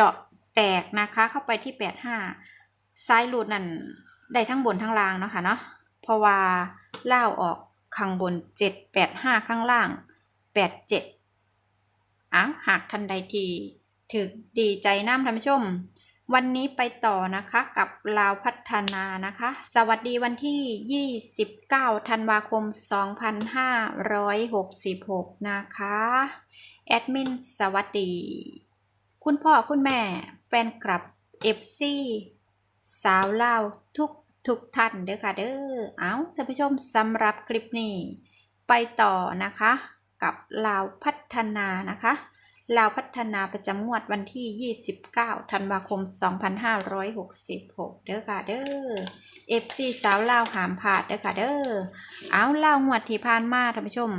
เจาะแตกนะคะเข้าไปที่แปดห้าซ้ายหลุดนั่นได้ทั้งบนทั้งล่างเนาะค่ะเนาะเพราะว่าเล่าออกข้างบนเจ็ดแปดห้าข้างล่างแปดเจ็ดอ้าวหากทันใดทีถึกดีใจน้ำท่านผู้ชม วันนี้ไปต่อนะคะกับลาวพัฒนานะคะ สวัสดีวันที่ 29 ธันวาคม 2566 นะคะ แอดมินสวัสดี คุณพ่อคุณแม่แฟนคลับ FC สาวเล่าทุกทุกท่านเด้อค่ะเด้อเอาท่านผู้ชมสำหรับคลิปนี้ ไปต่อนะคะ กับลาวพัฒนานะคะลาวพัฒนาประจำงวดวันที่ 29 ธันวาคม 2566 เด้อค่ะเด้อ FC สาวลาวหามผาดเด้อค่ะเด้อ เอาลาวงวดที่ผ่านมาท่านผู้ชม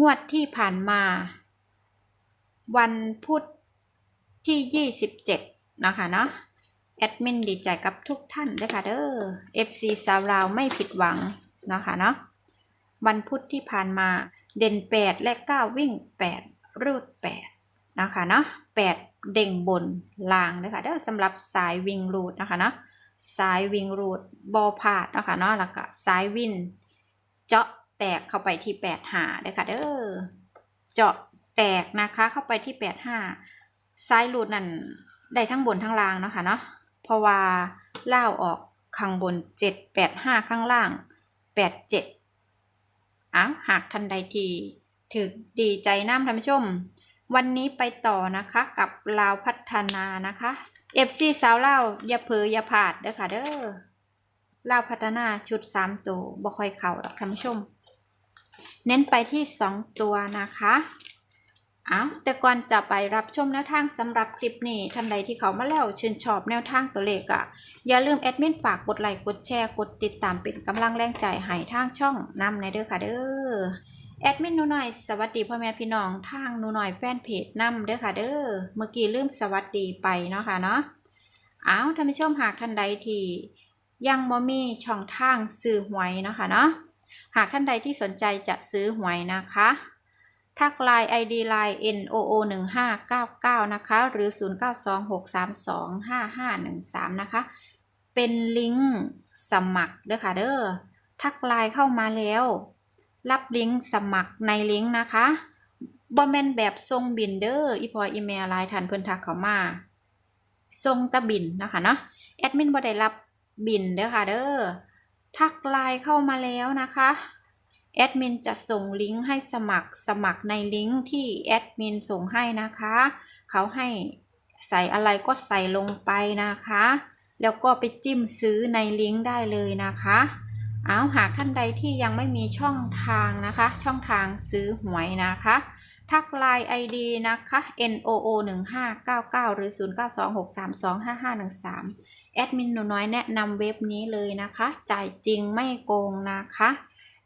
งวดที่ผ่านมา วันพุธ ที่ 27 นะคะเนาะแอดมินดีใจกับทุกท่านด้วยค่ะเด้อ FC สาวลาวไม่ผิดหวังนะคะเนาะวันพุธที่ผ่านมาเด่น 8 และ 9 วิ่ง 8 รูด 8 นะคะเนาะ8 เด่งบนลางด้วยค่ะเด้อสำหรับสายวิ่งรูดนะคะเนาะสายวิ่งรูดบอพาดนะคะเนาะแล้วก็สายวินเจาะแตกเข้าไปที่ 8 หาด้วยค่ะเด้อเจาะแตกนะคะเข้าไปที่8หา ซ้ายรูดนั่นได้ทั้งบนทั้งล่างเนาะค่ะเนาะเพราะว่าเล่าออกข้างบน 7 8 5 ข้างล่าง 8 7อ้าวหากทันใดทีถึกดีใจน้ำท่านผู้ชม วันนี้ไปต่อนะคะกับลาวพัฒนานะคะ FC สาวลาวอย่าเผลออย่าพลาดเด้อค่ะเด้อลาวพัฒนาชุด 3 ตัวบ่ค่อยเข่าหรอกท่านผู้ชม เน้นไปที่ 2 ตัวนะคะ เอาแต่ก่อนจะไปรับชมแนวทางสำหรับคลิปนี้ท่านใดที่เขามาแล้วชื่นชอบแนวทางตัวเลขอะอย่าลืมแอดมินฝากกดไลค์กดแชร์กดติดตามเป็นกำลังแรงใจให้ทางช่องนำในเด้อค่ะเด้อแอดมินหนูหน่อยสวัสดีพ่อแม่พี่น้องทางหนูหน่อยแฟนเพจนำเด้อค่ะเด้อเมื่อกี้ลืมสวัสดีไปเนาะค่ะเนาะเอาท่านผู้ชมหากท่านใดที่ยังบ่มีช่องทางซื้อหวยเนาะค่ะเนาะหากท่านใดที่สนใจจะซื้อหวยนะคะ ทักไลน์ ID ไลน์ NOO 1599นะคะ หรือ 0926325513 นะคะ เป็นลิงก์สมัครเด้อค่ะเด้อ ทักไลน์เข้ามาแล้ว รับลิงก์สมัครในลิงก์นะคะบอมแมนแบบทรงบินเด้ออีพออีเมลไลน์ทันเพิ่อนทักเข้ามา ทรงตะบินนะคะเนาะ แอดมินบ่ได้รับบินเด้อค่ะเด้อ ทักไลน์เข้ามาแล้วนะคะ แอดมินจะส่งลิงก์ให้สมัครสมัครในลิงก์ที่แอดมินส่งให้นะคะ เขาให้ใส่อะไรก็ใส่ลงไปนะคะ แล้วก็ไปจิ้มซื้อในลิงก์ได้เลยนะคะ เอาหากท่านใดที่ยังไม่มีช่องทางนะคะ ช่องทางซื้อหวยนะคะ ทักไลน์ ID นะคะ NOO 1599หรือ 0926325513 แอดมินหนูน้อยแนะนำเว็บนี้เลยนะคะ จ่ายจริงไม่โกงนะคะ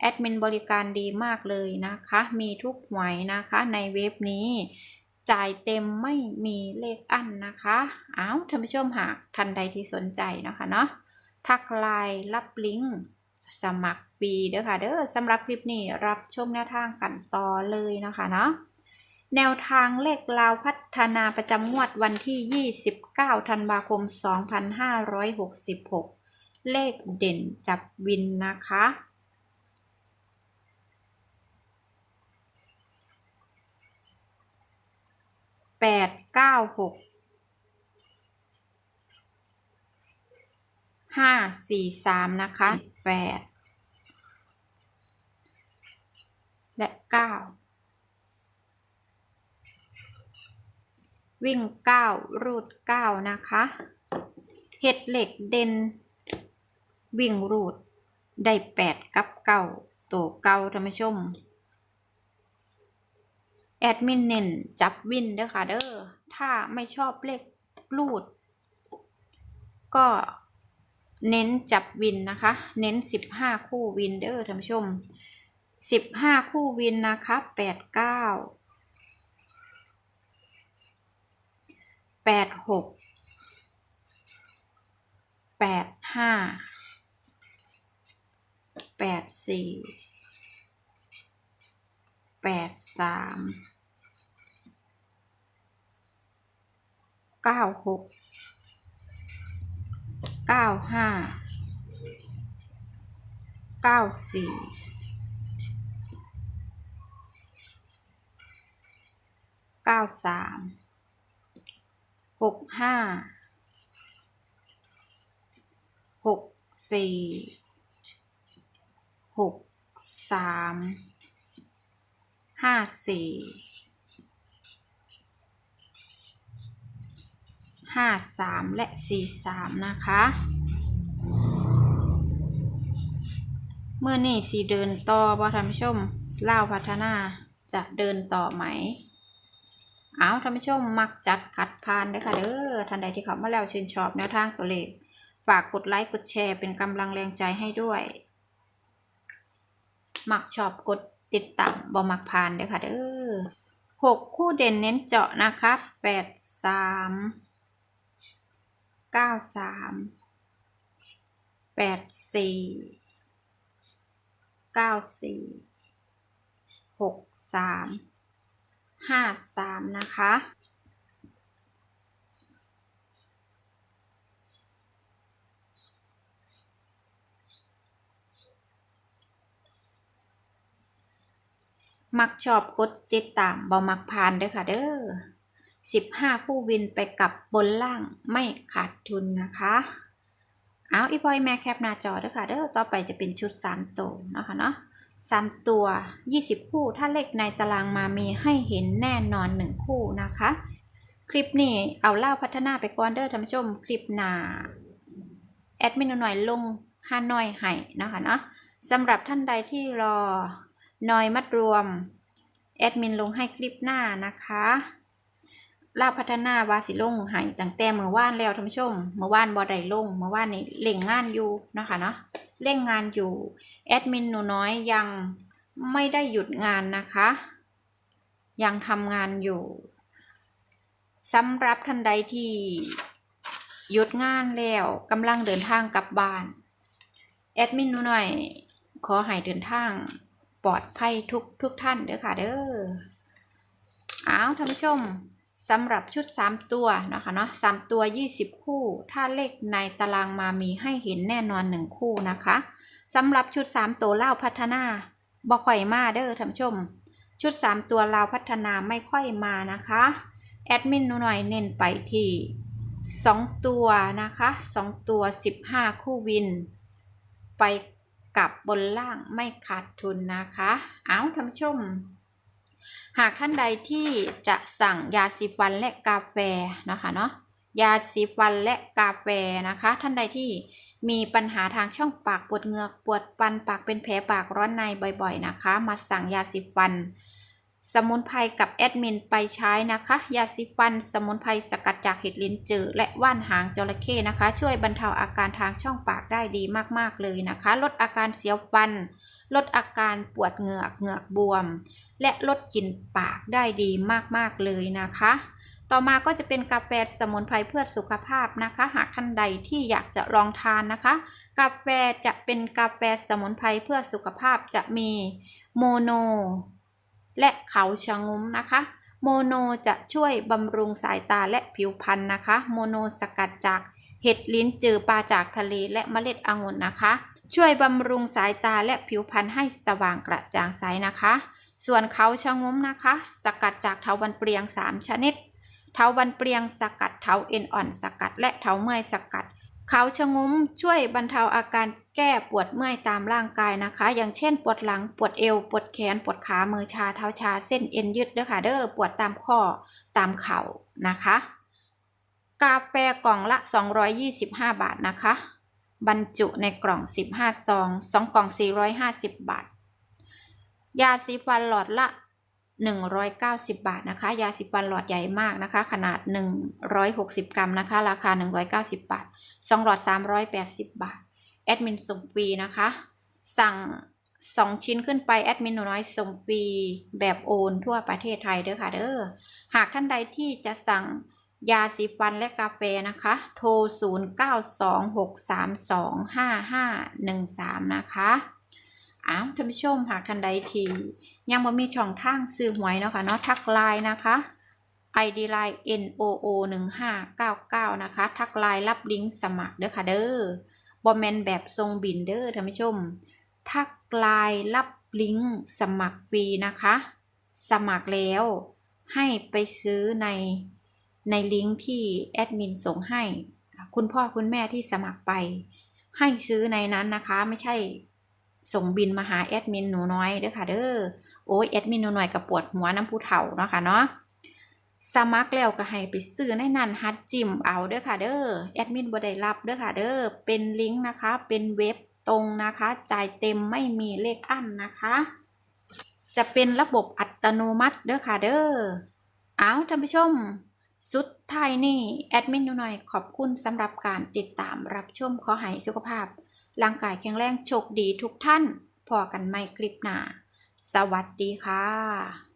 แอดมินบริการดีมากเลยนะคะ มีทุกหวยนะคะในเว็บนี้ จ่ายเต็มไม่มีเลขอั้นนะคะ เอาท่านผู้ชมหากท่านใดที่สนใจนะคะเนาะ ทักไลน์รับลิงก์สมัครฟรีเด้อค่ะเด้อสำหรับคลิปนี้รับชมแนวทางกันต่อเลยนะคะเนาะแนวทางเลขลาวพัฒนาประจำงวดวันที่ 29 ธันวาคม 2566 เลขเด่นจับวินนะคะ แปดเก้าหกห้าสี่สามนะคะแปดและเก้าวิ่งเก้ารูดเก้านะคะเห็ดเหล็กเด่นวิ่งรูดได้แปดกับเก้าตัวเก้าท่านผู้ชม แอดมินเน้นจับวินเด้อค่ะเด้อถ้าไม่ชอบเลขรูด ก็เน้นจับวินนะคะ เน้นสิบห้าคู่วินเด้อท่านผู้ชมสิบห้าคู่วินนะคะแปดเก้า แปดสามเก้าหกเก้าห้าเก้าสี่เก้าสามหกห้าหกสี่หกสาม ห้าสี่ห้าสามและสี่สามนะคะเมื่อนี่สีเดินต่อบ่ท่านผู้ชมเล่าพัฒนาจะเดินต่อไหม เอาท่านผู้ชมมักจัดขัดพานเด้ค่ะเด้อท่านใดที่เขามาแล้วชื่นชอบแนวทางตัวเลข ฝากกดไลค์กดแชร์เป็นกำลังแรงใจให้ด้วย มักชอบกด ติดตามบ่มักพานเด้อค่ะเด้อหกคู่เด่นเน้นเจาะนะคะแปดสามเก้าสามแปดสี่เก้าสี่หกสามห้าสามนะคะ มักชอบกดติดตามบอมักพานเด้อค่ะ เด้อสิบห้าคู่วินไปกับบนล่างไม่ขาดทุนนะคะ เอาอีพอยแม่แคปหน้าจอเด้อค่ะ เด้อต่อไปจะเป็นชุด3ตัวนะคะเนาะสามตัว20คู่ถ้าเลขในตารางมามีให้เห็นแน่นอน1คู่นะคะ คลิปนี้เอาเล่าพัฒนาไปก่อนเด้อท่านผู้ชมคลิปหน้าแอดมินหน่อยลงห้านอยให้นะคะเนาะสำหรับท่านใดที่รอ น้อยมัดรวม แอดมินลงให้คลิปหน้านะคะลาพัฒนาวาสิลงหายตั้งแต่เมื่อว่านแล้วท่านผู้ชม เมื่อว่านบอไดลง เมื่อว่านนี้เล่งงานอยู่นะคะเนาะเล่งงานอยู่แอดมินหนูน้อยยังไม่ได้หยุดงานนะคะ ยังทำงานอยู่สำหรับท่านใดที่หยุดงานแล้วกำลังเดินทางกลับบ้าน แอดมินหนูน้อยขอให้เดินทาง ปลอดภัยทุกทุกท่านเด้อค่ะเด้ออ้าวท่านผู้ชมสำหรับชุด 3 ตัวนะคะเนาะ3ตัว 20 คู่ ถ้าเลขในตารางมามีให้เห็นแน่นอน 1 คู่นะคะสำหรับชุด 3 ตัวเล่าพัฒนาบ่ค่อยมาเด้อท่านผู้ชม ชุด 3 ตัวเราพัฒนาไม่ค่อยมานะคะ แอดมินหนูหน่อยเน้นไปที่ 2 ตัวนะคะ 2 ตัว 15 คู่วิน ไป กับบนล่างไม่ขาดทุนนะคะ เอาท่านผู้ชม หากท่านใดที่จะสั่งยาสีฟันและกาแฟนะคะเนาะ ยาสีฟันและกาแฟนะคะ ท่านใดที่มีปัญหาทางช่องปากปวดเหงือกปวดปันปากเป็นแผลปากร้อนในบ่อยๆนะคะ มาสั่งยาสีฟัน สมุนไพรกับแอดมินไปใช้นะคะ ยาสีฟัน สมุนไพรสกัดจากเห็ดลิ้นจือและว่านหางจระเข้นะคะ ช่วยบรรเทาอาการทางช่องปากได้ดีมากๆเลยนะคะ ลดอาการเสียวฟัน ลดอาการปวดเหงือกเหงือกบวม และลดกลิ่นปากได้ดีมากๆเลยนะคะ ต่อมาก็จะเป็นกาแฟสมุนไพรเพื่อสุขภาพนะคะ หากท่านใดที่อยากจะลองทานนะคะ กาแฟจะเป็นกาแฟสมุนไพรเพื่อสุขภาพจะมีโมโน และเขาชะงุ้มนะคะ โมโนจะช่วยบำรุงสายตาและผิวพรรณนะคะ โมโนสกัดจากเห็ดลิ้นจือปลาจากทะเลและเมล็ดองุ่นนะคะ ช่วยบำรุงสายตาและผิวพรรณให้สว่างกระจ่างใสนะคะ ส่วนเขาชะงุ้มนะคะ สกัดจากเถาวันเปรียง 3 ชนิด เถาวันเปรียงสกัดเถาเอ็นอ่อนสกัด และเถาเมื่อยสกัด เขาชะงุ้มช่วยบรรเทาอาการแก้ปวดเมื่อยตามร่างกายนะคะ อย่างเช่น ปวดหลัง ปวดเอว ปวดแขน ปวดขา มือชา เท้าชา เส้นเอ็นยืดเด้อค่ะ เด้อ ปวดตามข้อ ตามเข่านะคะ กาแฟกล่องละ 225 บาทนะคะ บรรจุในกล่อง 15 ซอง 2 กล่อง 450 บาท ยาสีฟันหลอดละ 190 บาทนะคะ ยาสีฟันหลอดใหญ่มากนะคะ ขนาด 160 กรัมนะคะ ราคา 190 บาท2หลอด 380 บาท แอดมินส่งฟรีนะคะ สั่ง 2 ชิ้นขึ้นไป แอดมินหนูน้อยส่งฟรีแบบโอนทั่วประเทศไทยเด้อค่ะเด้อ หากท่านใดที่จะสั่งยาสีฟันและกาแฟนะคะ โทร 0926325513 นะคะ อ้าวท่านผู้ชมหากท่านใดที่ยังบ่มีช่องทางซื้อหวยเนาะค่ะเนาะทักไลน์นะคะ ID Line NOO 1599นะคะ ทักไลน์รับลิงก์สมัครเด้อค่ะเด้อบอมแมนแบบทรงบินเด้อท่านผู้ชม ทักไลน์รับลิงก์สมัครฟรีนะคะ สมัครแล้วให้ไปซื้อในในลิงก์ที่แอดมินส่งให้ คุณพ่อคุณแม่ที่สมัครไป ให้ซื้อในนั้นนะคะ ไม่ใช่ ส่งบินมาหาแอดมินหนูน้อยเด้อค่ะเด้อโอ้ยแอดมินหนูน้อยกับปวดหัวน้ำผู้เฒ่าเนาะค่ะเนาะสมัครแล้วก็ให้ไปซื้อในนั้นฮัดจิมเอาเด้อค่ะเด้อแอดมินบ่ได้รับเด้อค่ะเด้อเป็นลิงก์นะคะ เป็นเว็บตรงนะคะ จ่ายเต็มไม่มีเลขอั้นนะคะ จะเป็นระบบอัตโนมัติเด้อค่ะเด้อเอาท่านผู้ชม สุดท้ายนี่แอดมินหนูน่อยขอบคุณสำหรับการติดตามรับชมขอให้สุขภาพ ร่างกายแข็งแรงโชคดีทุกท่านพอกันไม่คลิปหน้า สวัสดีค่ะ